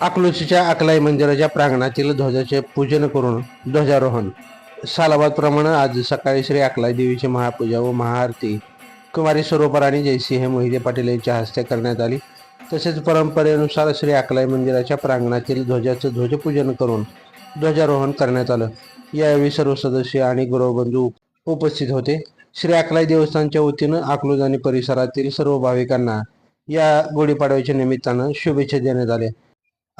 अकलूजच्या अकलाई मंदिराच्या प्रांगणातील ध्वजाचे पूजन करून ध्वजारोहण. सालाबादप्रमाणे आज सकाळी श्री अकलाई देवीची महापूजा व महाआरती. कुमारी स्वरूपा आणि जयसिंह मोहिते पाटील यांच्या हस्ते करण्यात आली. तसेच परंपरेनुसार श्री अकलाई मंदिराच्या प्रांगणातील ध्वजाचं ध्वजपूजन करून ध्वजारोहण करण्यात आलं. यावेळी सर्व सदस्य आणि गृहबंधू उपस्थित होते. श्री अकलाई देवस्थानच्या वतीनं अकलूज आणि परिसरातील सर्व भाविकांना या गुढीपाडव्याच्या निमित्तानं शुभेच्छा देण्यात आल्या.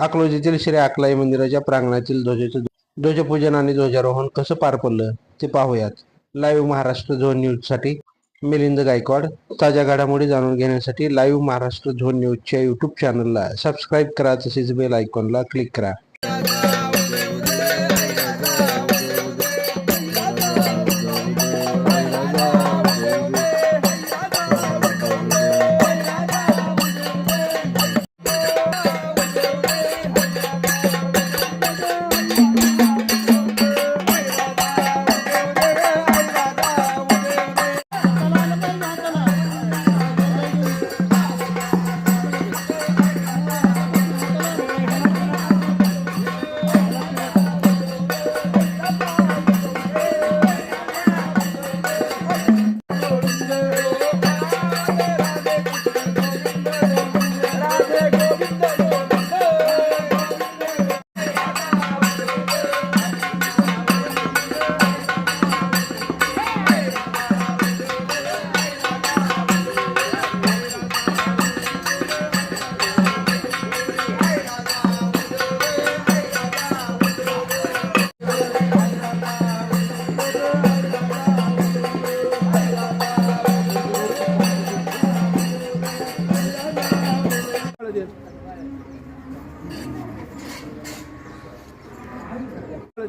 अकलोजीतील श्री अकलाई मंदिराच्या प्रांगणातील ध्वजाचे ध्वजपूजन आणि ध्वजारोहण कसं पार पडलं ते पाहूयात. लाईव्ह महाराष्ट्र झोन न्यूजसाठी मिलिंद गायकवाड. ताज्या घडामोडी जाणून घेण्यासाठी लाईव्ह महाराष्ट्र झोन न्यूजच्या यूट्यूब चॅनलला सबस्क्राईब करा. तसेच बेल आयकॉनला क्लिक करा.